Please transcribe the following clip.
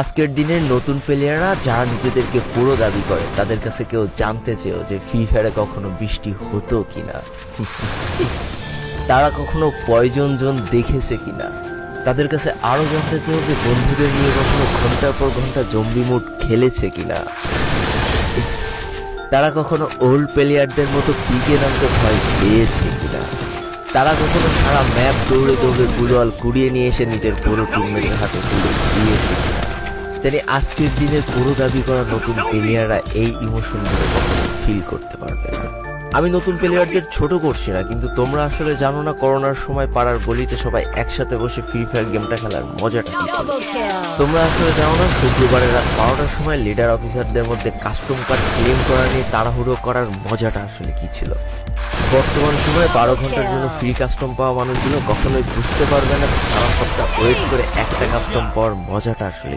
আজকের দিনের নতুন প্লেয়াররা যারা নিজেদেরকে পুরো দাবি করে, তাদের কাছে কেউ জানতে চেয়েও যে ফ্রি ফায়ারে কখনো বৃষ্টি হতো কিনা। তারা কখনো পয়জন জন দেখেছে কিনা। তাদের কাছে আরও জানতে চেয়েও যে বন্ধুদের নিয়ে কখনো ঘণ্টার পর ঘণ্টা জম্বি মুড খেলেছে কিনা। তারা কখনো ওল্ড প্লেয়ারদের মতো পিকে নামতে ভয় পেয়েছে কিনা। তারা কখনো সারা ম্যাপ দৌড়ে দৌড়ে গুলোয়াল কুড়িয়ে নিয়ে এসে নিজের পুরো টিমমেটের হাতে তুলে জানি আজকের দিনে পুরো দাবি করা নতুন প্লেয়াররা এই ইমোশনগুলো ফিল করতে পারবে না আমি নতুন প্লেয়ারদের ছোট করছি না কিন্তু তোমরা আসলে জানো না করোনার সময় পাড়ার গলিতে সবাই একসাথে বসে ফ্রি ফায়ার গেমটা খেলার মজাটা. তোমরা আসলে জানো না শুক্রবারের রাত বারোটার সময় লিডার অফিসারদের মধ্যে কাস্টম কার্ড ক্লেম করা নিয়ে তাড়াহুড়ো করার মজাটা আসলে কি ছিল বর্তমান সময়ে বারো ঘণ্টার জন্য ফ্রি কাস্টম পাওয়া মানুষগুলো কখনোই বুঝতে পারবে না সারা সপ্তাহ ওয়েট করে একটা কাস্টম পাওয়ার মজাটা আসলে।